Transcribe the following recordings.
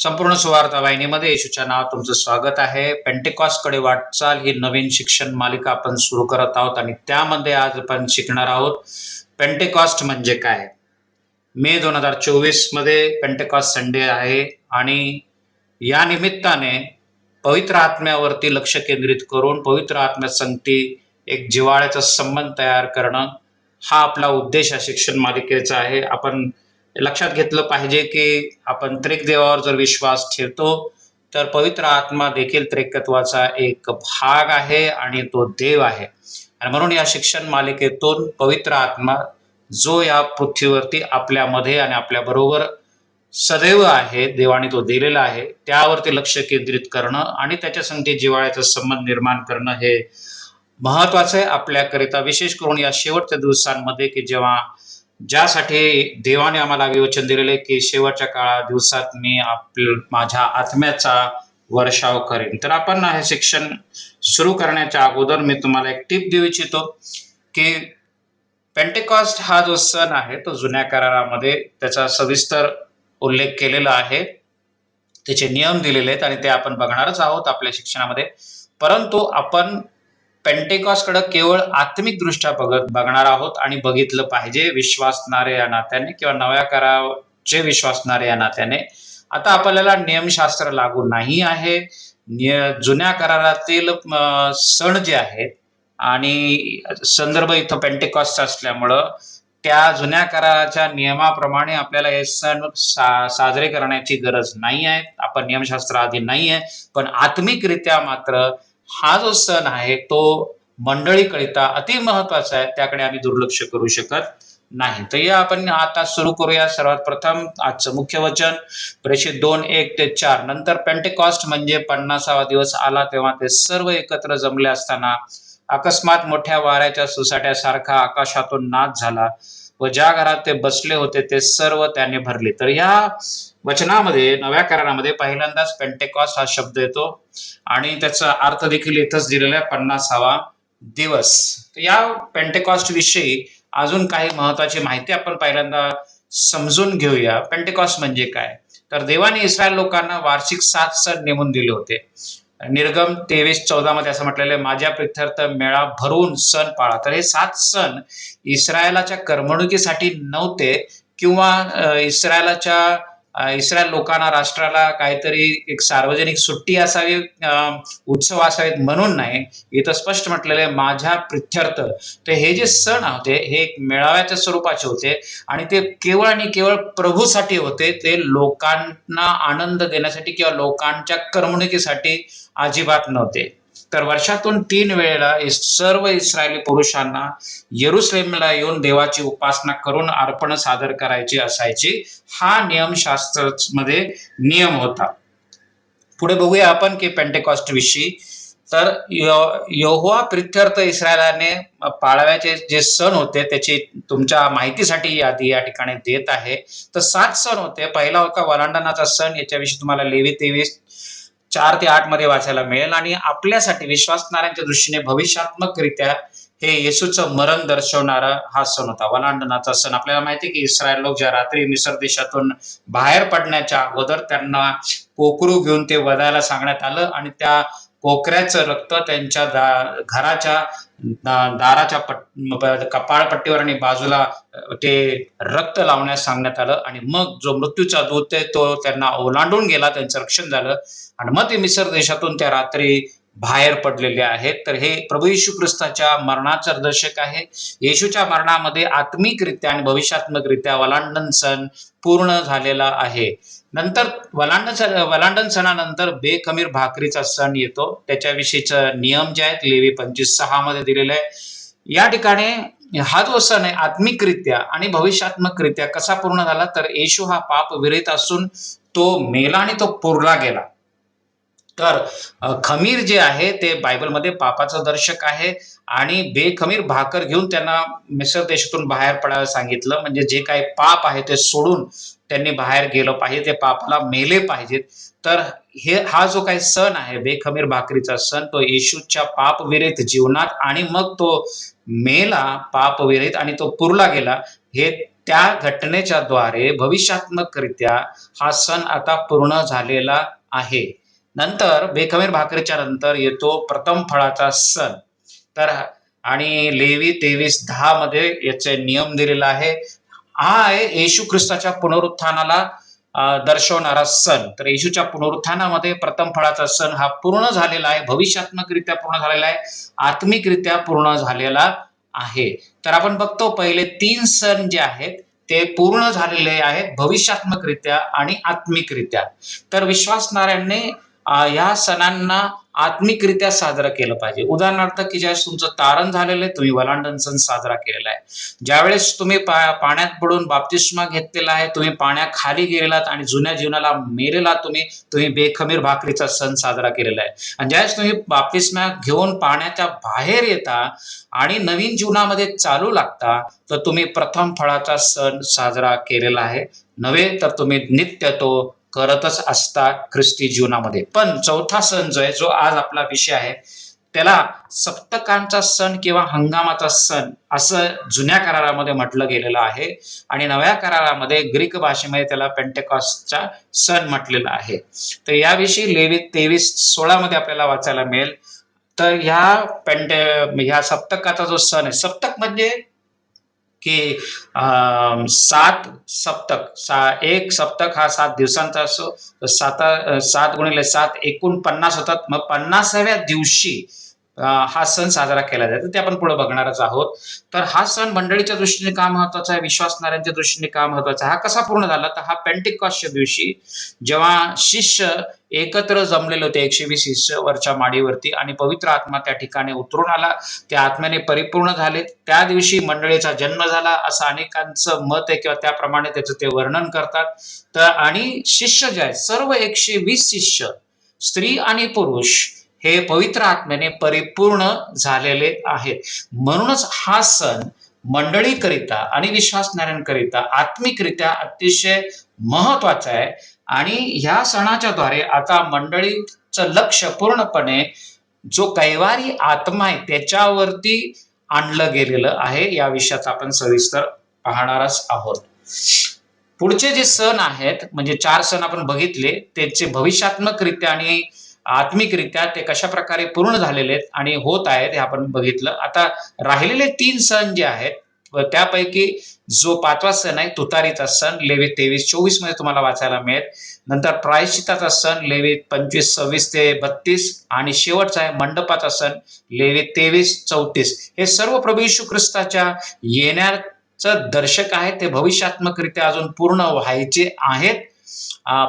संपूर्ण सुवार्थ वाहिनीमध्ये येशूच्या नाव तुमचं स्वागत आहे. पेंटेकॉसकडे वाटचाल ही नवीन शिक्षण मालिका आपण सुरू करत आहोत आणि त्यामध्ये आज आपण शिकणार आहोत. पेंटेकॉस्ट म्हणजे काय? मे दोन हजार चोवीसमध्ये पेंटेकॉस्ट संडे आहे आणि या निमित्ताने पवित्र आत्म्यावरती लक्ष केंद्रित करून पवित्र आत्म्यासंगती एक जिव्हाळ्याचा संबंध तयार करणं हा आपला उद्देश या शिक्षण मालिकेचा आहे. आपण लक्षात घेतलं पाहिजे की आपण त्रिक देवावर जर विश्वास ठेवतो तर पवित्र आत्मा देखील त्रिकत्वाचा एक भाग आहे आणि तो देव आहे. आणि म्हणून या शिक्षण मालिकेतून पवित्र आत्मा जो या पृथ्वीवरती आपल्यामध्ये आणि आपल्या बरोबर सदैव आहे देवाने तो दिलेला आहे त्यावरती लक्ष केंद्रित करणं आणि त्याच्या संगती जिव्हाळ्याचा संबंध निर्माण करणं हे महत्वाचं आहे. आपल्याकरिता विशेष करून या शेवटच्या दिवसांमध्ये की जेव्हा ज्यासाठी देवाने आम्हाला विवचन दिलेले की शेवटच्या काळा दिवसात मी आपल्या माझ्या आत्म्याचा वर्षाव करेन. तर आपण हे शिक्षण सुरू करण्याच्या अगोदर मी तुम्हाला एक टिप देऊ इच्छितो की पेंटेकॉस्ट हा जो सण आहे तो जुन्या करारामध्ये त्याचा सविस्तर उल्लेख केलेला आहे. त्याचे नियम दिलेले आहेत आणि ते आपण बघणारच आहोत आपल्या शिक्षणामध्ये. परंतु आपण पेंटेकॉसकडं केवळ आत्मिक दृष्ट्या बघत बघणार आहोत आणि बघितलं पाहिजे विश्वासणारे या नात्याने किंवा नव्या कराचे विश्वासणारे या नात्याने. आता आपल्याला नियमशास्त्र लागू नाही आहे. निय जुन्या करारातील सण जे आहेत आणि संदर्भ इथं पेंटेकॉस्ट असल्यामुळं त्या जुन्या कराराच्या नियमाप्रमाणे आपल्याला हे सण सा साजरे करण्याची गरज नाही आहे. आपण नियमशास्त्र आधी नाही आहे पण आत्मिकरित्या मात्र हा जो सण आहे तो मंडळीकरिता अति महत्त्वाचा आहे त्याकडे आम्ही दुर्लक्ष करू शकत नाही. तर या आपण आता सुरू करूया. सर्वात प्रथम आजचं मुख्य वचन प्रेषित दोन एक ते चार. नंतर पेंटेकॉस्ट म्हणजे पन्नासावा दिवस आला तेव्हा ते सर्व एकत्र जमले असताना अकस्मात मोठ्या वाऱ्याच्या सुसाट्यासारखा आकाशातून नाद झाला. व ज्या घरात ते बसले होते ते सर्व त्याने भरले. तर या वचनामध्ये नव्या करारामध्ये पहिल्यांदाच पेंटेकॉस्ट हा शब्द येतो. आणि त्याचा अर्थ देखील इथंच दिलेला आहे पन्नासावा दिवस. या पेंटेकॉस्ट विषयी अजून काही महत्वाची माहिती आपण पहिल्यांदा समजून घेऊया. पेंटेकॉस्ट म्हणजे काय? तर देवाने इस्रायल लोकांना वार्षिक सात सण नेमून दिले होते. निर्गम तेवीस चौदा मध्ये असं म्हटलेलं आहे माझ्या प्रित्यर्थ मेळा भरून सण पाळा. तर हे सात सण इस्रायलाच्या करमणुकीसाठी नव्हते किंवा इस्रायलाच्या इस्रायल लोकांना राष्ट्राला काहीतरी एक सार्वजनिक सुट्टी असावी उत्सव असावेत म्हणून नाही. इथं स्पष्ट म्हटलेलं आहे माझ्या प्रित्यर्थ. तर हे जे सण होते हे एक मेळाव्याच्या स्वरूपाचे होते आणि ते केवळ आणि केवळ प्रभूसाठी होते. ते लोकांना आनंद देण्यासाठी किंवा लोकांच्या करमणुकीसाठी अजिबात नव्हते. तर वर्षातून तीन वेळेला इस- सर्व इस्रायली पुरुषांना येरुसलेमला येऊन देवाची उपासना करून अर्पण सादर करायची असायची. हा नियमशास्त्रमध्ये नियम होता. पुढे बघूया आपण की पेंटेकॉस्ट विषयी. तर यो- यहोवा प्रित्यर्थ इस्रायलाने पाळाव्याचे जे सण होते त्याची तुमच्या माहितीसाठी यादी या ठिकाणी देत आहे. तर सात सण होते. पहिला होता वलांडनाचा सण. याच्याविषयी तुम्हाला लेवी तेवीस चार ते आठमध्ये वाचायला मिळेल आणि आपल्यासाठी विश्वासणाऱ्यांच्या दृष्टीने भविष्यात्मकरित्या हे येशूचं मरण दर्शवणारा हा सण होता. वलांडनाचा सण. आपल्याला माहिती की इस्रायल लोक ज्या रात्री मिसर देशातून बाहेर पडण्याच्या अगोदर त्यांना कोकरू घेऊन ते वधायला सांगण्यात आलं आणि त्या कोकऱ्याचं रक्त त्यांच्या दा- घराच्या दा- दाराच्या पट कपाळपट्टीवर आणि बाजूला ते रक्त लावण्यास सांगण्यात आलं आणि मग जो मृत्यूचा दूत आहे तो त्यांना ओलांडून गेला त्यांचं रक्षण झालं. आणि मग ते मिसर देशातून त्या रात्री बाहेर पडलेले आहेत. तर हे प्रभू येशू ख्रिस्ताच्या मरणाचं दर्शक आहे. येशूच्या मरणामध्ये आत्मिकरित्या आणि भविष्यात्मकरित्या वलांडन सण पूर्ण झालेला आहे. नंतर वलांडन सण वलांडन सणानंतर बेखमीर भाकरीचा सण येतो. त्याच्याविषयीचं नियम जे आहेत लेवी पंचवीस सहा मध्ये दिलेले आहे. या ठिकाणी हा जो सण आहे आत्मिकरित्या आणि भविष्यात्मकरित्या कसा पूर्ण झाला? तर येशू हा पाप विरहित असून तो मेला आणि तो पुरला गेला. तर खमीर जे आहे ते बायबलमध्ये पापाचं दर्शक आहे आणि बेखमीर भाकर घेऊन त्यांना मिसर देशातून बाहेर पडायला सांगितलं. म्हणजे जे काही पाप आहे ते सोडून त्यांनी बाहेर गेलं पाहिजे ते पापाला मेले पाहिजेत. तर हे हा जो काही सण आहे बेखमीर भाकरीचा सण तो येशूच्या पापविरहित जीवनात आणि मग तो मेला पापविरहित आणि तो पुरला गेला हे त्या घटनेच्या द्वारे भविष्यात्मकरित्या हा सण आता पूर्ण झालेला आहे. नंतर बेखमीर भाकरीच्या नंतर येतो प्रथम फळाचा सण. तर आणि लेवी तेवीस दहा मध्ये याचे नियम दिलेला आहे. हा आहे येशू ख्रिस्ताच्या पुनरुत्थानाला दर्शवणारा सण. तर येशूच्या पुनरुत्थानामध्ये प्रथम फळाचा सण हा पूर्ण झालेला आहे. भविष्यात्मकरित्या पूर्ण झालेला आहे. आत्मिकरित्या पूर्ण झालेला आहे. तर आपण बघतो पहिले तीन सण जे आहेत ते पूर्ण झालेले आहेत भविष्यात्मकरित्या आणि आत्मिकरित्या. तर विश्वासणाऱ्यांनी ह्या या सणांना आत्मिकरित्या साजरा केलं पाहिजे. उदाहरणार्थ की ज्यावेळेस तुमचं तारण झालेलं आहे तुम्ही वलांडन सण साजरा केलेला आहे. ज्यावेळेस तुम्ही पा- पाण्यात बुडून बाप्तिस्मा घेतलेला आहे तुम्ही पाण्याखाली गेलेलात आणि जुन्या जीवनाला मेलेला तुम्ही तुम्ही बेखमीर भाकरीचा सण साजरा केलेला आहे. आणि ज्यावेळेस तुम्ही बाप्तिस्मा घेऊन पाण्याच्या बाहेर येता आणि नवीन जीवनामध्ये चालू लागता तर तुम्ही प्रथम फळाचा सण साजरा केलेला आहे. नव्हे तर तुम्ही नित्य तो करतच असता ख्रिस्ती जीवनामध्ये. पण चौथा सण जो आहे जो आज आपला विषय आहे त्याला सप्तकांचा सण किंवा हंगामाचा सण असं जुन्या करारामध्ये म्हटलं गेलेलं आहे आणि नव्या करारामध्ये ग्रीक भाषेमध्ये त्याला पेंटेकॉसचा सण म्हटलेला आहे. तर याविषयी लेवी तेवीस सोळामध्ये आपल्याला वाचायला मिळेल. तर ह्या पेंटे ह्या सप्तकाचा जो सण आहे सप्तक म्हणजे की अं, सात सप्तक सा एक सप्तक हा सात दिवसांचा असो सात सात गुणिले सात एकूण पन्नास होतात. मग पन्नासाव्या दिवशी हा सण साजरा केला जातो. ते आपण पुढे बघणारच आहोत. तर हा सण मंडळीच्या दृष्टीने का महत्त्वाचा आहे? विश्वासणाऱ्यांच्या दृष्टीने का महत्त्वाचा हा कसा पूर्ण झाला? तर हा पेंटिकॉसच्या दिवशी जेव्हा शिष्य एकत्र जमलेले होते एकशे वीस शिष्य वरच्या माडीवरती आणि पवित्र आत्मा त्या ठिकाणी उतरून आला. त्या आत्म्याने परिपूर्ण झाले त्या दिवशी मंडळीचा जन्म झाला असं अनेकांचं मत आहे किंवा त्याप्रमाणे त्याचं ते वर्णन करतात. तर आणि शिष्य जे आहे सर्व एकशे वीस शिष्य स्त्री आणि पुरुष हे पवित्र आत्म्याने परिपूर्ण झालेले आहेत. म्हणूनच हा सण मंडळीकरिता आणि विश्वासणाऱ्यांकरिता आत्मिकरित्या अतिशय महत्त्वाचा आहे. आणि ह्या सणाच्या द्वारे आता मंडळीचं लक्ष पूर्णपणे जो कैवारी आत्मा आहे त्याच्यावरती आणलं गेलेलं आहे. या विषयात आपण सविस्तर पाहणारच आहोत. पुढचे जे सण आहेत म्हणजे चार सण आपण बघितले त्याचे भविष्यात्मकरित्या आणि आत्मिकरित्या ते कशा प्रकारे पूर्ण झालेले आहेत आणि होत आहेत हे आपण बघितलं. आता राहिलेले तीन सण जे आहेत व त्यापैकी जो पाचवा सण आहे तुतारीचा सण लेवी तेवीस चोवीसमध्ये तुम्हाला वाचायला मिळेल. नंतर प्रायश्चिताचा सण लेवी पंचवीस सव्वीस ते बत्तीस आणि शेवटचा आहे मंडपाचा सण लेवी तेवीस चौतीस. हे सर्व प्रभू येशू ख्रिस्ताच्या येण्याचं दर्शक आहे ते भविष्यात्मकरित्या अजून पूर्ण व्हायचे आहेत.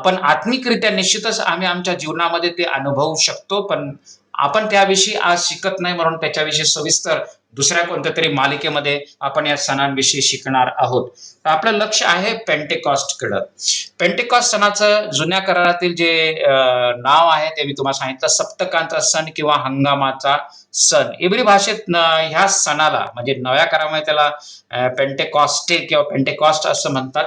पण आत्मिकरित्या निश्चितच आम्ही आमच्या जीवनामध्ये ते अनुभवू शकतो पण आपण त्याविषयी आज शिकत नाही म्हणून त्याच्याविषयी सविस्तर दुसऱ्या कोणत्या तरी मालिकेमध्ये आपण या सणांविषयी शिकणार आहोत. तर आपलं लक्ष आहे पेंटेकॉस्टकडं पेंटेकॉस्ट सणाचं जुन्या करारातील जे नाव आहे ते मी तुम्हाला सांगितलं सप्तकांचा सण किंवा हंगामाचा सण. इब्री भाषेत ह्या सणाला म्हणजे नव्या करारामध्ये त्याला पेंटेकॉस्टे किंवा पेंटेकॉस्ट असं म्हणतात.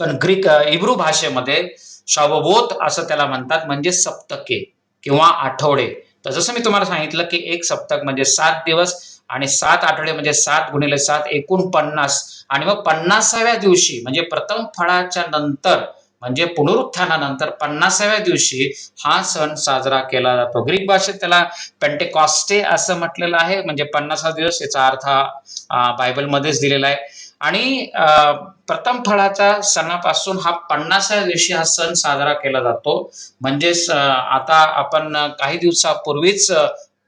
पण ग्रीक इब्रू भाषेमध्ये शावबोत असं त्याला म्हणतात म्हणजे सप्तके किंवा आठवडे. तर जसं मी तुम्हाला सांगितलं की एक सप्तक म्हणजे सात दिवस आणि सात आठवडे म्हणजे सात गुणिले सात एकूण पन्नास. आणि मग पन्नासाव्या दिवशी म्हणजे प्रथम फळाच्या नंतर म्हणजे पुनरुत्थानानंतर पन्नासाव्या दिवशी हा सण साजरा केला जातो. ग्रीक भाषेत त्याला पेंटेकॉस्टे असं म्हटलेलं आहे. म्हणजे पन्नासा दिवस याचा अर्थ हा, बायबलमध्येच दिलेला आहे. आणि प्रथम फळाच्या सणापासून हा पन्नासाव्या दिवशी हा सण साजरा केला जातो. म्हणजेच आता आपण काही दिवसापूर्वीच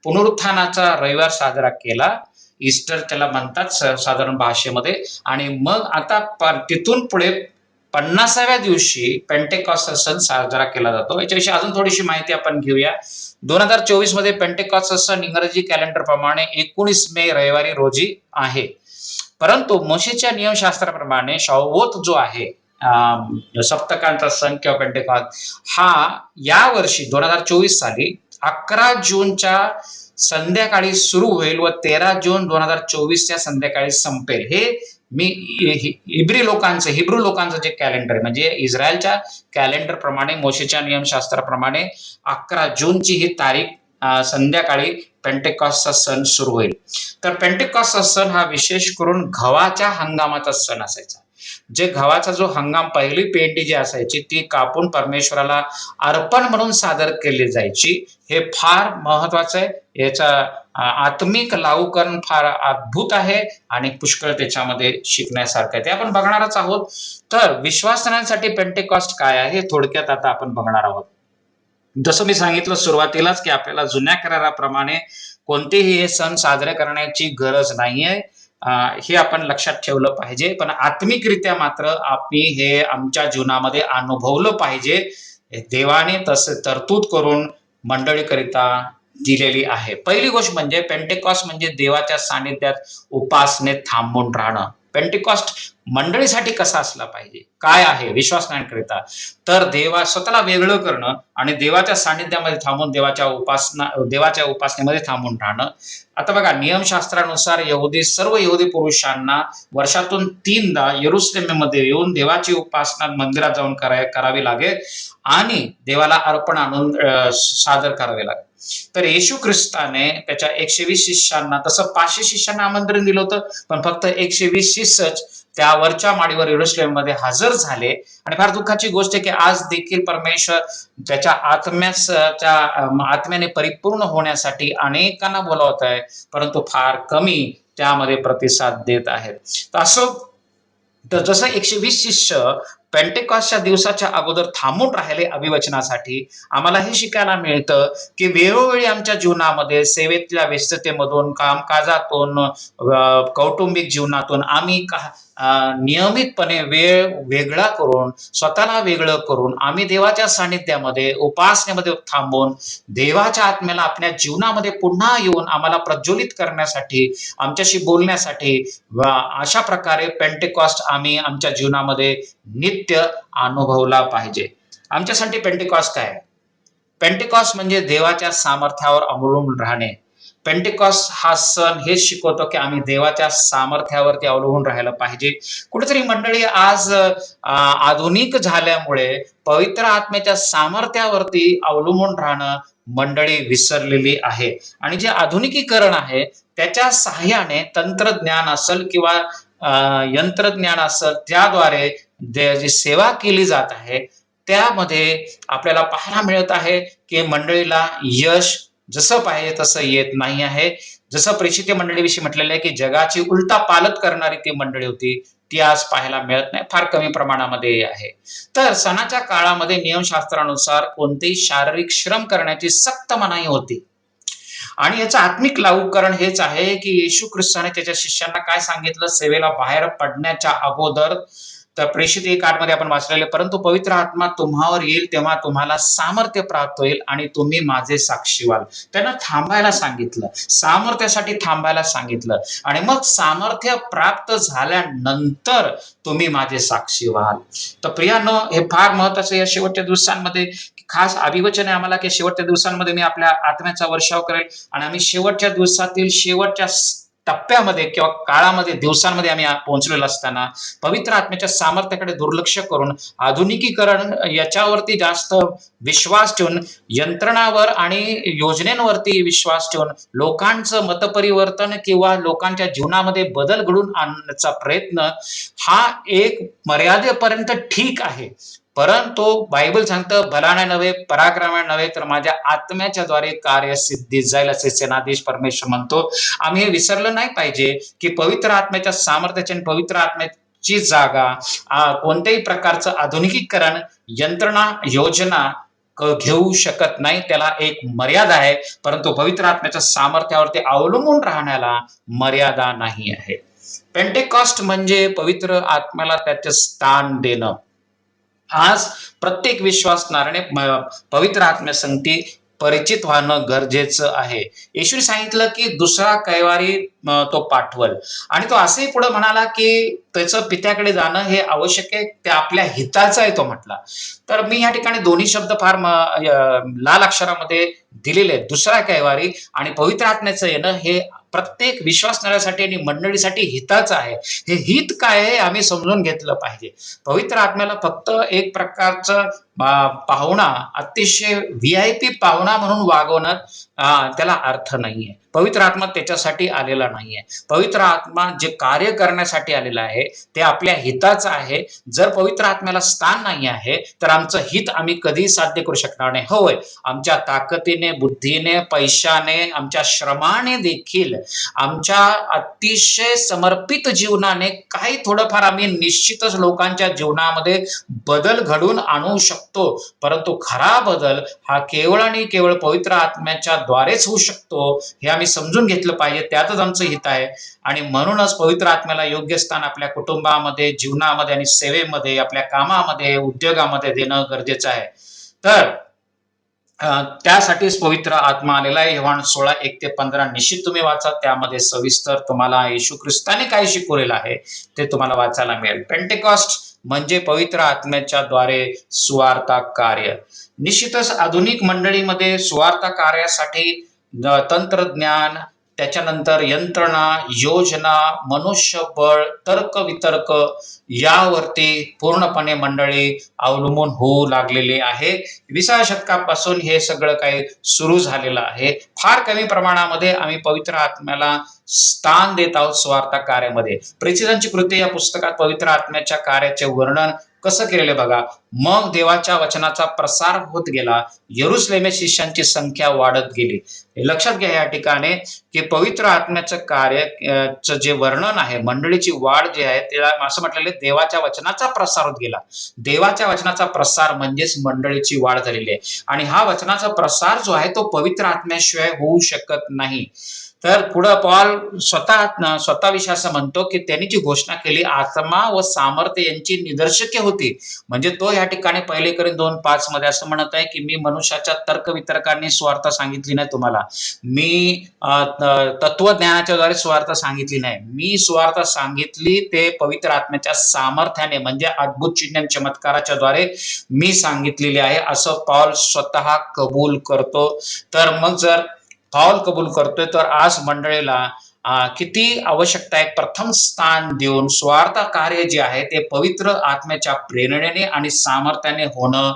पुनरुत्थानाचा रविवार साजरा केला. ईस्टर त्याला म्हणतात साधारण भाषेमध्ये. आणि मग आता तिथून पुढे पन्नासाव्या दिवशी पेंटेकॉस्ट सण साजरा केला जातो. याच्याविषयी अजून थोडीशी माहिती आपण घेऊया. दोन हजार चोवीसमध्ये पेंटेकॉस्ट सण इंग्रजी कॅलेंडर प्रमाणे एकोणीस मे रविवारी रोजी आहे. परंतु मोशेच्या नियमशास्त्राप्रमाणे शावोत जो आहे सप्तकांचा सण किंवा पेंटेकॉन हा या वर्षी दोन हजार चोवीस साली अकरा जूनच्या संध्याकाळी सुरू होईल व तेरा जून दोन हजार चोवीसच्या संध्याकाळी संपेल. हे मी हिब्री लोकांचं हिब्रू लोकांचं जे कॅलेंडर आहे म्हणजे इस्रायलच्या कॅलेंडर प्रमाणे मोशेच्या नियमशास्त्राप्रमाणे अकरा जूनची ही तारीख संध्याकाळी पेंटेकॉसचा सण सुरू होईल. तर पेंटेकॉसचा सण हा विशेष करून गव्हाच्या हंगामाचा सण असायचा. जे गव्हाचा जो हंगाम पहिली पेंडी जी असायची ती कापून परमेश्वराला अर्पण म्हणून सादर केली जायची. हे फार महत्वाचं आहे. याचा आत्मिक लावूकरण फार अद्भुत आहे आणि पुष्कळ त्याच्यामध्ये शिकण्यासारखं आहे. ते आपण बघणारच आहोत. तर विश्वासनांसाठी पेंटेकॉस्ट काय आहे हे थोडक्यात आता आपण बघणार आहोत. जसं मी सांगितलं सुरुवातीलाच की आपल्याला जुन्या कराराप्रमाणे कोणतेही हे सण साजरे करण्याची गरज नाहीये. हे आपण लक्षात ठेवलं पाहिजे. पण आत्मिकरित्या मात्र आम्ही हे आमच्या जीवनामध्ये अनुभवलं पाहिजे. देवाने तसे तरतूद करून मंडळीकरिता दिलेली आहे. पहिली गोष्ट म्हणजे पेंटेकॉस्ट म्हणजे देवाच्या सानिध्यात उपासनेत थांबून राहणं. पेंटिकॉस्ट मंडळीसाठी कसा असला पाहिजे? काय आहे? विश्वासनांकरिता तर देवा स्वतःला वेगळं करणं आणि देवाच्या सानिध्यामध्ये थांबून देवाच्या उपासना देवाच्या उपासनेमध्ये थांबून राहणं. आता बघा नियमशास्त्रानुसार यहुदी सर्व यहुदी पुरुषांना वर्षातून तीनदा यरुसलेमेमध्ये येऊन देवाची उपासना मंदिरात जाऊन कराय करावी लागेल आणि देवाला अर्पण आणून अं, सादर करावे लागेल. तर येशू ख्रिस्ताने त्याच्या एकशे वीस शिष्यांना तसं पाचशे शिष्यांना आमंत्रण दिलं होतं पण फक्त एकशे वीस शिष्यच त्या वरच्या माडीवर येरुशलेममध्ये हजर झाले. आणि फार दुःखाची गोष्ट आहे की आज देखील परमेश्वर त्याच्या आत्म्याच्या आत्म्याने परिपूर्ण होण्यासाठी अनेकांना बोलावत आहे परंतु फार कमी त्यामध्ये प्रतिसाद देत आहेत. तर असं तर जसं एकशे वीस शिष्य पेंटेकॉसच्या दिवसाच्या अगोदर थांबून राहिले अभिवचनासाठी. आम्हाला हे शिकायला मिळतं की वेळोवेळी आमच्या जीवनामध्ये सेवेतल्या व्यस्ततेमधून कामकाजातून कौटुंबिक जीवनातून आम्ही का नियमितपणे वेळ वेगळा करून स्वतःला वेगळं करून आम्ही देवाच्या सानिध्यामध्ये उपासनेमध्ये थांबून देवाच्या आत्म्याला आपल्या जीवनामध्ये पुन्हा येऊन आम्हाला प्रज्वलित करण्यासाठी आमच्याशी बोलण्यासाठी अशा प्रकारे पेंटेकॉस्ट आम्ही आमच्या जीवनामध्ये नित नित्य अनुभवला पाहिजे. आमच्यासाठी पेंटिकॉस्ट काय? पेंटिकॉस्ट म्हणजे देवाच्या सामर्थ्यावर अवलंबून राहणे. पेंटिकॉस्ट हा सण हेच शिकवतो की आम्ही देवाच्या सामर्थ्यावरती अवलंबून राहायला पाहिजे. कुठेतरी मंडळी आज आधुनिक झाल्यामुळे पवित्र आत्म्याच्या सामर्थ्यावरती अवलंबून राहणं मंडळी विसरलेली आहे. आणि जे आधुनिकीकरण आहे त्याच्या सहाय्याने तंत्रज्ञान असेल किंवा यंत्रज्ञान असेल त्याद्वारे जे जी सेवा केली जात आहे त्यामध्ये आपल्याला पाहायला मिळत आहे की मंडळीला यश जसं पाहिजे तसं येत नाही आहे. जसं प्रेषित मंडळीविषयी म्हटलेलं आहे की जगाची उलटा पालत करणारी ती मंडळी होती ती आज पाहायला मिळत नाही फार कमी प्रमाणामध्ये आहे. तर सणाच्या काळामध्ये नियमशास्त्रानुसार कोणतेही शारीरिक श्रम करण्याची सक्त मनाई होती. आणि याचं आत्मिक लागूकरण हेच आहे की येशू ख्रिस्ताने त्याच्या शिष्यांना काय सांगितलं? सेवेला बाहेर पडण्याच्या अगोदर तर प्रेषित एक मध्ये आपण वाचलेले परंतु पवित्र आत्मा तुम्हावर येईल तेव्हा तुम्हाला सामर्थ्य प्राप्त होईल आणि तुम्ही माझे साक्षी व्हाल. त्यांना थांबायला सांगितलं सामर्थ्यासाठी थांबायला सांगितलं. आणि मग सामर्थ्य प्राप्त झाल्यानंतर तुम्ही माझे साक्षी व्हाल. तर प्रियानो हे फार महत्वाचं या शेवटच्या दिवसांमध्ये. खास अभिवचन आहे आम्हाला की शेवटच्या दिवसांमध्ये मी आपल्या आत्म्याचा वर्षाव करेल आणि आम्ही शेवटच्या दिवसातील शेवटच्या टप्प्यामध्ये किंवा काळामध्ये दिवसांमध्ये आम्ही पोहोचलेलो असताना पवित्र आत्म्याच्या सामर्थ्याकडे दुर्लक्ष करून आधुनिकीकरण याच्यावरती जास्त विश्वास ठेवून यंत्रणावर आणि योजनेवरती विश्वास ठेवून लोकांचं मतपरिवर्तन किंवा लोकांच्या जीवनामध्ये बदल घडून आणण्याचा प्रयत्न हा एक मर्यादेपर्यंत ठीक आहे. परंतु बायबल सांगतं भलाने नव्हे पराक्रमाने नव्हे तर माझ्या आत्म्याच्या द्वारे कार्य सिद्धी जाईल असे सेनाधीश परमेश्वर म्हणतो. आम्ही हे विसरलं नाही पाहिजे की पवित्र आत्म्याच्या सामर्थ्याची आणि पवित्र आत्म्याची जागा कोणत्याही प्रकारचं आधुनिकीकरण यंत्रणा योजना घेऊ शकत नाही. त्याला एक मर्यादा आहे परंतु पवित्र आत्म्याच्या सामर्थ्यावरती अवलंबून राहण्याला मर्यादा नाही आहे. पेंटेकॉस्ट म्हणजे पवित्र आत्म्याला त्याचे स्थान देणं. आज प्रत्येक विश्वासणाऱ्याने पवित्र आत्म्यासंगती परिचित व्हाणं गरजेचं आहे. येशूने सांगितलं की दुसरा कैवारी तो पाठवल. आणि तो असंही पुढे म्हणाला की त्याचं पित्याकडे जाणं हे आवश्यक आहे ते आपल्या हिताचं आहे तो म्हटला. तर मी या ठिकाणी दोन्ही शब्द फार म- लाल अक्षरामध्ये दिलेले आहेत. दुसरा कैवारी आणि पवित्र आत्म्याचं येणं हे प्रत्येक विश्वासणाऱ्यासाठी आणि मंडळीसाठी हिताचं आहे. हे हित काय आहे आम्ही समजून घेतलं पाहिजे. पवित्र आत्म्याला फक्त एक प्रकारचं पाहुणा अतिशय व्ही आय पी पाहुणा म्हणून वागवणं अं, त्याला अर्थ नाहीये. पवित्र आत्मा त्याच्यासाठी आलेला नाहीये. पवित्र आत्मा जे कार्य करण्यासाठी आलेला आहे ते आपल्या हिताचं आहे. जर पवित्र आत्म्याला स्थान नाही आहे तर आमचं हित आम्ही कधी साध्य करू शकणार नाही. होय आमच्या ताकदीने बुद्धीने पैशाने आमच्या श्रमाने देखील आमच्या अतिशय समर्पित जीवनाने काही थोडंफार आम्ही निश्चितच लोकांच्या जीवनामध्ये बदल घडून आणू शकतो. परंतु खरा बदल हा केवळ आणि केवळ पवित्र आत्म्याच्या द्वारेच होऊ शकतो. हे आम्ही समजून घेतलं पाहिजे त्यातच आमचं हित आहे. आणि म्हणूनच पवित्र आत्म्याला योग्य स्थान आपल्या कुटुंबामध्ये जीवनामध्ये आणि सेवेमध्ये आपल्या कामामध्ये उद्योगामध्ये देणं गरजेचं आहे. तर त्यासाठीच पवित्र आत्मा आलेला आहे. हेवान सोळा एक ते पंधरा निश्चित तुम्ही वाचा. त्यामध्ये सविस्तर तुम्हाला येशू ख्रिस्ताने काय शिकवलेलं आहे ते तुम्हाला वाचायला मिळेल. पेंटेकॉस्ट म्हणजे पवित्र आत्म्याच्या द्वारे सुवार्ता कार्य. निश्चितच आधुनिक मंडळीमध्ये सुवार्ता कार्यासाठी तंत्रज्ञान त्याच्यानंतर यंत्रणा योजना मनुष्यबळ तर्क वितर्क यावरती पूर्णपणे मंडळी अवलंबून होऊ लागलेले आहे. विसाव्या शतकापासून हे सगळं काही सुरू झालेलं आहे. फार कमी प्रमाणामध्ये आम्ही पवित्र आत्म्याला स्थान देत आहोत स्वार्थ कार्यामध्ये. प्रेसिदांची कृती या पुस्तकात पवित्र आत्म्याच्या कार्याचे वर्णन कसं केलेलं बघा? मग देवाच्या वचनाचा प्रसार होत गेला. यरुसलेमे शिष्यांची संख्या वाढत गेली. लक्षात घ्या या ठिकाणी की पवित्र आत्म्याचं कार्य जे वर्णन आहे मंडळीची वाढ जी आहे त्याला असं म्हटलेलं देवाच्या वचनाचा प्रसार होत गेला. देवाच्या वचनाचा प्रसार म्हणजेच मंडळीची वाढ झालेली आहे. आणि हा वचनाचा प्रसार जो आहे तो पवित्र आत्म्याशिवाय होऊ शकत नाही. तर पुढं पॉल स्वतः स्वतःविषयी असं म्हणतो की त्यांनी जी घोषणा केली आत्मा व सामर्थ्य यांची निदर्शके होती. म्हणजे तो या ठिकाणी पहिले करीन दोन पाच मध्ये असं म्हणत आहे की मी मनुष्याच्या तर्कवितर्कांनी स्वार्थ सांगितली नाही तुम्हाला. मी तत्वज्ञानाच्या द्वारे स्वार्थ सांगितली नाही. मी स्वार्थ सांगितली ते पवित्र आत्म्याच्या सामर्थ्याने म्हणजे अद्भुत चिन्ह चमत्काराच्या द्वारे मी सांगितलेली आहे असं पॉल स्वतः कबूल करतो. तर मग जर कॉल कबूल करतोय. तर आज मंडळीला किती आवश्यकता आहे? प्रथम स्थान देऊन स्वार्थ कार्य जे आहे ते पवित्र आत्म्याच्या प्रेरणेने आणि सामर्थ्याने होणं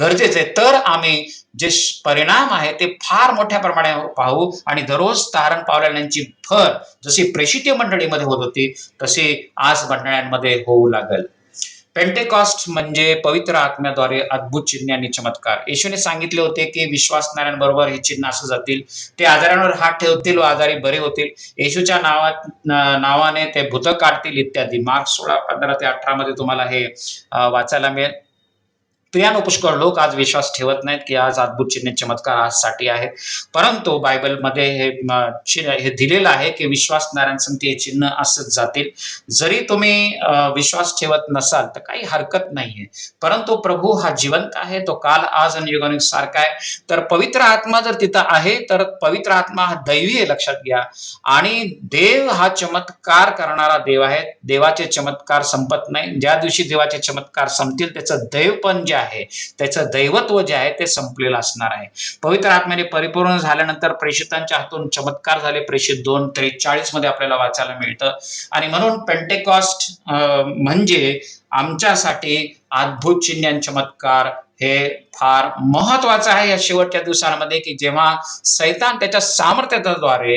गरजेचं आहे. तर आम्ही जे परिणाम आहे ते फार मोठ्या प्रमाणे पाहू आणि दररोज तारण पावलेल्यांची भर जशी प्रेषितीय मंडळीमध्ये होत होती तशी आज मंडळांमध्ये होऊ लागेल. पेंटेकॉस्ट म्हणजे पवित्र आत्म्याद्वारे अद्भुत चिन्ह आणि चमत्कार. येशूने सांगितले होते की विश्वासणाऱ्यांबरोबर हे चिन्ह असं जातील. ते आजारांवर हात ठेवतील व आजारी बरे होतील. येशूच्या नावात नावाने ते भूत काढतील इत्यादी. मार्क सोळा पंधरा ते अठरा मध्ये तुम्हाला हे वाचायला मिळेल. स्त्रियांनो पुष्कळ लोक आज विश्वास ठेवत नाहीत की आज अद्भुत चिन्ह चमत्कार आजसाठी आहे परंतु बायबलमध्ये हे चिन्ह- हे दिलेलं आहे की विश्वासणाऱ्यांसाठी हे चिन्ह असत जातील. जरी तुम्ही विश्वास ठेवत नसाल तर काही हरकत नाहीये. परंतु प्रभू हा जिवंत आहे तो काल आज आणि युगानुग सारखा आहे. तर पवित्र आत्मा जर तिथं आहे तर पवित्र आत्मा हा दैवी आहे लक्षात घ्या. आणि देव हा चमत्कार करणारा देव आहे. देवाचे चमत्कार संपत नाही. ज्या दिवशी देवाचे चमत्कार संपतील त्याचं दैव पण जे आहे. त्याचं दैवत्व जे आहे ते संपलेलं असणार आहे. पवित्र आत्म्याने परिपूर्ण झाल्यानंतर प्रेषितांच्या हातून चमत्कार झाले. प्रेषित दोन त्रेचाळीसमध्ये आपल्याला वाचायला मिळतं. आणि म्हणून पेंटेकॉस्ट म्हणजे आमच्यासाठी अद्भुत चिन्ह चमत्कार हे फार महत्वाचं आहे या शेवटच्या दिवसांमध्ये की जेव्हा सैतान त्याच्या सामर्थ्याद्वारे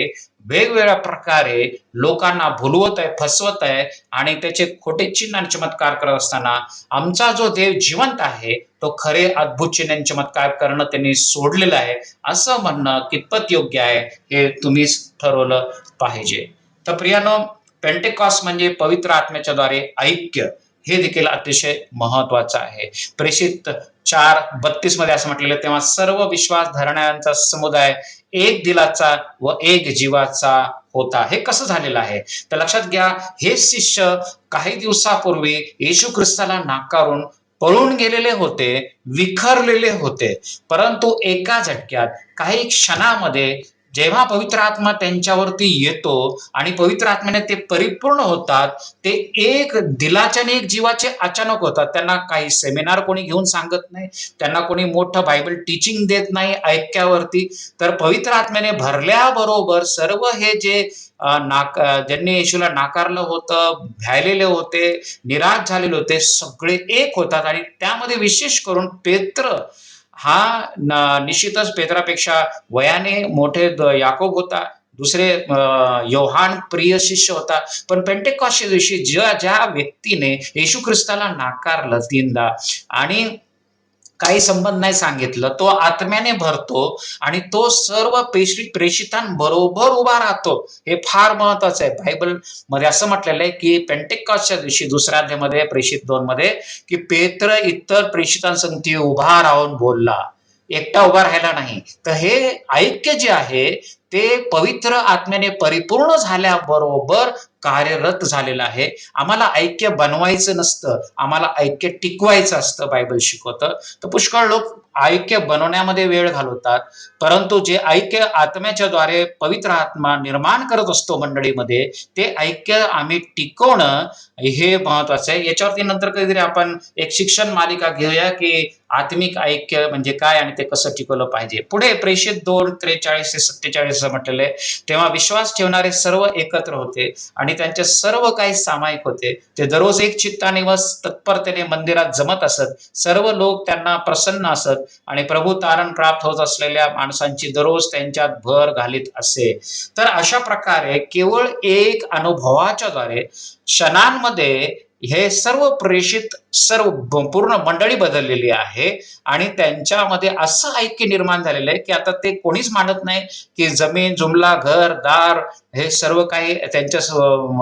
वेगवेगळ्या प्रकारे लोकांना भुलवत आहे फसवत आहे आणि त्याचे खोटे चिन्ह आणि चमत्कार करत असताना आमचा जो देव जिवंत आहे तो खरे अद्भुत चिन्ह आणि चमत्कार करणं त्यांनी सोडलेलं आहे. असं म्हणणं कितपत योग्य आहे हे तुम्हीच ठरवलं पाहिजे. तर प्रियानो पेंटेकॉस म्हणजे पवित्र आत्म्याच्या द्वारे ऐक्य. हे देखील अतिशय महत्वाचं आहे. प्रेषित चार बत्तीसमध्ये असं म्हटलेलं तेव्हा सर्व विश्वास धरणाऱ्यांचा समुदाय एक दिलाचा व एक जीवाचा होता. हे कसं झालेलं आहे? तर लक्षात घ्या हे शिष्य काही दिवसापूर्वी येशू ख्रिस्ताला नाकारून पळून गेलेले होते विखरलेले होते. परंतु एका झटक्यात काही क्षणामध्ये जेव्हा पवित्र आत्मा त्यांच्यावरती येतो आणि पवित्र आत्म्याने ते परिपूर्ण होतात ते एक दिलाच्या आणि एक जीवाचे अचानक होतात. त्यांना काही सेमिनार कोणी घेऊन सांगत नाही त्यांना कोणी मोठं बायबल टीचिंग देत नाही ऐक्यावरती. तर पवित्र आत्म्याने भरल्याबरोबर सर्व हे जे नाक ज्यांनी येशूला नाकारलं होतं भ्यायलेले होते निराश झालेले होते सगळे एक होतात. आणि त्यामध्ये विशेष करून पेत्र हा निश्चितच पेत्रापेक्षा वयाने मोठे याकोब होता. दुसरे योहान प्रिय शिष्य होता. पण पेंटेकॉसच्या दिवशी ज्या ज्या व्यक्तीने येशू ख्रिस्ताला नाकारलं तीनदा आणि काही संबंध नाही सांगितलं. तो आत्म्याने भरतो आणि तो सर्व प्रेषित प्रेषितांबरोबर उभा राहतो. हे फार महत्वाचं आहे. बायबलमध्ये असं म्हटलेलं आहे की पेंटेकॉसच्या दिवशी दुसऱ्या अध्यामध्ये प्रेषित दोन मध्ये की पेत्र इतर प्रेषितांसंगती उभा राहून बोलला. एकटा उभा राहिला नाही. तर हे ऐक्य जे आहे ते पवित्र आत्म्याने परिपूर्ण झाल्याबरोबर कार्यरत झालेलं आहे. आम्हाला ऐक्य बनवायचं नसतं. आम्हाला ऐक्य टिकवायचं असतं बायबल शिकवतं. तर पुष्कळ लोक ऐक्य बनवण्यामध्ये वेळ घालवतात. परंतु जे ऐक्य आत्म्याच्या द्वारे पवित्र आत्मा निर्माण करत असतो मंडळीमध्ये ते ऐक्य आम्ही टिकवणं हे महत्वाचं आहे. याच्यावरती नंतर कधीतरी आपण एक शिक्षण मालिका घेऊया की आत्मिक ऐक्य म्हणजे काय आणि ते कसं टिकवलं पाहिजे? पुढे प्रेषित दोन त्रेचाळीस ते सत्तेचाळीस असं म्हटलेलं आहे. तेव्हा विश्वास ठेवणारे सर्व एकत्र होते आणि त्यांचे सर्व काही सामायिक होते. ते दररोज एक चित्ताने व तत्परतेने मंदिरात जमत असत. सर्व लोक त्यांना प्रसन्न असत आणि प्रभू तारण प्राप्त होत असलेल्या माणसांची दररोज त्यांच्यात भर घालीत असे. तर अशा प्रकारे केवळ एक अनुभवाच्या द्वारे क्षणांमध्ये हे सर्व प्रेषित सर्व पूर्ण मंडळी बदललेली आहे आणि त्यांच्यामध्ये असं ऐक्य निर्माण झालेलं आहे की आता ते कोणीच मानत नाही की जमीन जुमला घर दार हे सर्व काही त्यांच्या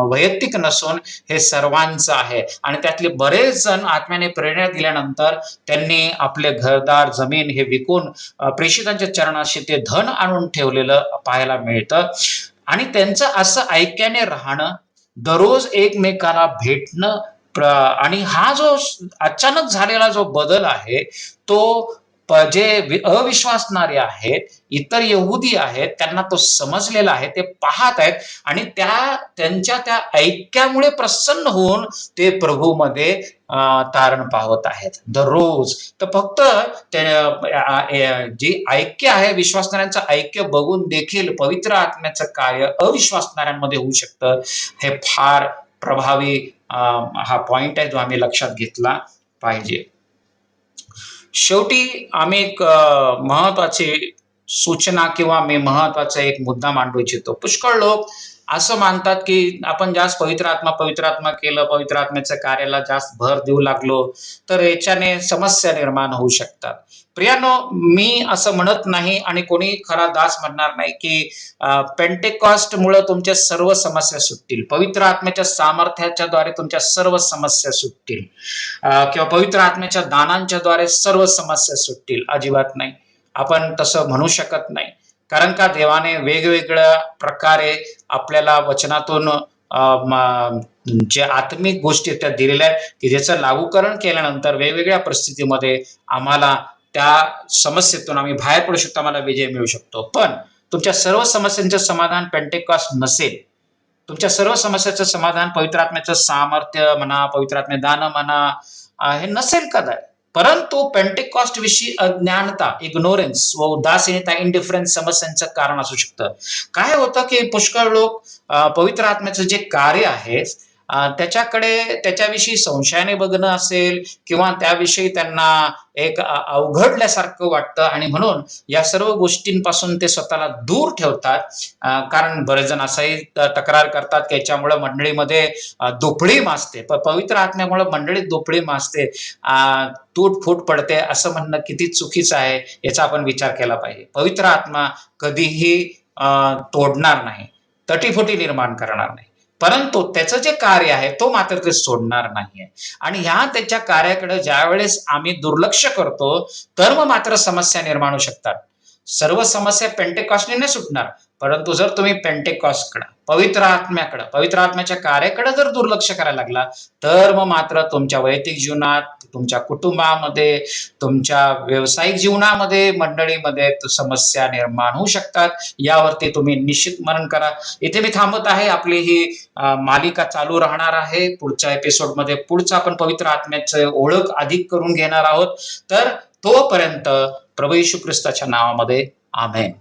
वैयक्तिक नसून हे सर्वांचं आहे. आणि त्यातले बरेच जण आत्म्याने प्रेरणा दिल्यानंतर त्यांनी आपले घरदार जमीन हे विकून प्रेषितांच्या चरणाशी ते धन आणून ठेवलेलं पाहायला मिळतं. आणि त्यांचं असं ऐक्याने राहणं दररोज एकमेकाला भेटणं प्र- आणि हा जो अचानक झालेला जो बदल आहे तो जे अविश्वासणारे आहेत इतर यहुदी आहेत त्यांना तो समजलेला आहे ते पाहत आहेत आणि त्या त्यांच्या त्या ऐक्यामुळे प्रसन्न होऊन ते प्रभूमध्ये तारण पावत आहेत. दररोज. तर फक्त ते- जी ऐक्य आहे विश्वासणाऱ्यांचं ऐक्य बघून देखील पवित्र आत्म्याचं कार्य अविश्वासणाऱ्यांमध्ये होऊ शकतं हे फार प्रभावी हा पॉइंट आहे जो आम्ही लक्षात घेतला पाहिजे. शेवटी आम्ही एक महत्वाची सूचना किंवा मी महत्त्वाचा एक मुद्दा मांडू इच्छितो. पुष्कळ लोक असं मानतात की आपण जास्त पवित्र आत्मा पवित्र आत्मा केलं पवित्र आत्म्याच्या कार्याला जास्त भर देऊ लागलो तर याच्याने समस्या निर्माण होऊ शकतात. प्रियानो मी असं म्हणत नाही आणि कोणी खरा दास म्हणणार नाही की पेंटेकॉस्ट मुळे तुमच्या सर्व समस्या सुटतील. पवित्र आत्म्याच्या सामर्थ्याच्या द्वारे तुमच्या सर्व समस्या सुटतील. किंवा पवित्र आत्म्याच्या दानांच्या द्वारे सर्व समस्या सुटतील. अजिबात नाही. आपण तसं म्हणू शकत नाही. कारण का देवाने वेगवेगळ्या प्रकारे आपल्याला वचनातून जे आत्मिक गोष्टी त्या दिलेल्या आहेत की ज्याचं लागूकरण केल्यानंतर वेगवेगळ्या परिस्थितीमध्ये आम्हाला त्या समस्येतून आम्ही बाहेर पडू शकतो आम्हाला विजय मिळू शकतो. पण तुमच्या सर्व समस्यांचं समाधान पेंटेकॉस्ट नसेल. तुमच्या सर्व समस्याचं समाधान पवित्र आत्म्याचं सामर्थ्य म्हणा पवित्र दान म्हणा हे नसेल कदाय. परंतु पेंटेकॉस्ट विषयी अज्ञानता इग्नोरन्स व उदासीनता इंडिफरन्स समस्यांचं कारण असू शकतं. काय होतं की पुष्कळ लोक पवित्र आत्म्याचं जे कार्य आहे त्याच्याकडे त्याच्याविषयी संशयाने बघणं असेल किंवा त्याविषयी त्यांना एक अवघडल्यासारखं वाटतं आणि म्हणून या सर्व गोष्टींपासून ते स्वतःला दूर ठेवतात. कारण बरेच जण असंही तक्रार करतात की याच्यामुळं मंडळीमध्ये दुपडी माजते प- पवित्र आत्म्यामुळं मंडळीत दुपडी माजते तूटफूट तूट फूट पडते असं म्हणणं किती चुकीचं आहे याचा आपण विचार केला पाहिजे. पवित्र आत्मा कधीही तोडणार नाही. तटीफुटी निर्माण करणार नाही. परंतु त्याचं जे कार्य आहे तो मात्र ते सोडणार नाहीये. आणि ह्या त्याच्या कार्याकडे ज्या वेळेस आम्ही दुर्लक्ष करतो तर मग मात्र समस्या निर्माण होऊ शकतात. सर्व समस्या पेंटेकॉस्टने नाही सुटणार. परंतु जर तुम्ही पेंटेकॉस्टकडे पवित्र आत्म्याकडे पवित्र आत्म्याच्या कार्याकडे जर दुर्लक्ष करायला लागला तर मग मात्र तुमच्या वैयक्तिक जीवनात तुमच्या कुटुंबामध्ये तुमच्या व्यावसायिक जीवनामध्ये मंडळीमध्ये समस्या निर्माण होऊ शकतात. यावरती तुम्ही निश्चित मनन करा. इथे मी थांबत आहे. आपली ही मालिका चालू राहणार आहे. पुढच्या एपिसोडमध्ये पुढचं आपण पवित्र आत्म्याचं ओळख अधिक करून घेणार आहोत. तर तोपर्यंत प्रभू येशू ख्रिस्ताच्या नावामध्ये आमेन.